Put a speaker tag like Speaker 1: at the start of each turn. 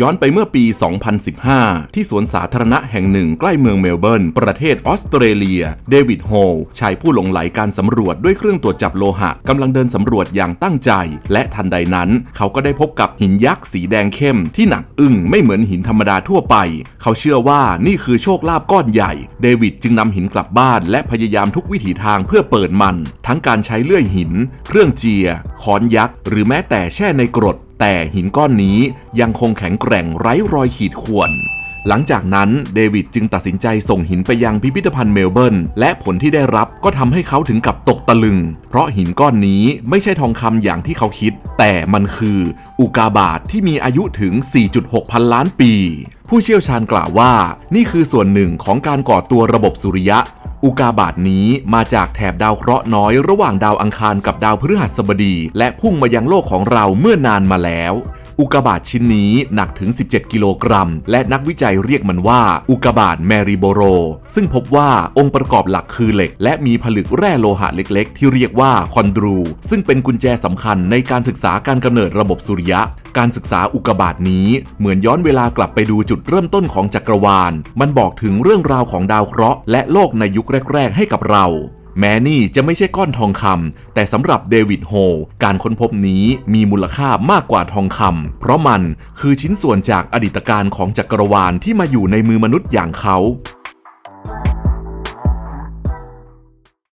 Speaker 1: ย้อนไปเมื่อปี 2015 ที่สวนสาธารณะแห่งหนึ่งใกล้เมืองเมลเบิร์น ประเทศออสเตรเลีย เดวิดโฮลชายผู้หลงไหลการสำรวจด้วยเครื่องตรวจจับโลหะกำลังเดินสำรวจอย่างตั้งใจ และทันใดนั้น เขาก็ได้พบกับหินยักษ์สีแดงเข้ม ที่หนักอึ้งไม่เหมือนหินธรรมดาทั่วไป เขาเชื่อว่านี่คือโชคลาภก้อนใหญ่ เดวิดจึงนำหินกลับบ้าน และพยายามทุกวิถีทางเพื่อเปิดมัน ทั้งการใช้เลื่อยหิน เครื่องเจียค้อนยักษ์หรือแม้แต่แช่ในกรด แต่หินก้อนนี้ยังคงแข็งแกร่งไร้รอยขีดข่วนหลังจากนั้นเดวิดจึงตัดสินใจส่งหินไปยังพิพิธภัณฑ์เมลเบิร์นและผลที่ได้รับก็ทำให้เขาถึงกับตกตะลึง เพราะหินก้อนนี้ไม่ใช่ทองคำอย่างที่เขาคิด แต่มันคืออุกาบาตทที่มีอายุถึง 4.6 พันล้านปี ผู้เชี่ยวชาญกล่าวว่า นี่คือส่วนหนึ่งของการก่อตัวระบบสุริยะ อุกาบาตนี้มาจากแถบดาวเคราะห์น้อยระหว่างดาวอังคารกับดาวพฤหัสบดี และพุ่งมายังโลกของเราเมื่อนานมาแล้ว อุกาบาตชิ้นนี้หนักถึง 17 กิโลกรัม และนักวิจัยเรียกมันว่า อุกาบาตแมริโบโร ซึ่งพบว่าองค์ประกอบหลักคือเหล็ก และมีผลึกแร่โลหะเล็ก ๆ ที่เรียกว่าคอนดรู ซึ่งเป็นกุญแจสำคัญในการศึกษาการกำเนิดระบบสุริยะ การศึกษาอุกกาบาตนี้เหมือนย้อนเวลากลับไปดูจุดเริ่มต้นของจักรวาล มันบอกถึงเรื่องราวของดาวเคราะห์และโลกในยุคแรก ๆ ให้กับเรา แม้นี่จะไม่ใช่ก้อนทองคำแต่สำหรับเดวิดโฮลการค้นพบนี้มีมูลค่ามากกว่าทองคำเพราะมันคือชิ้นส่วนจากอดีตการของจักรวาลที่มาอยู่ในมือมนุษย์อย่างเขา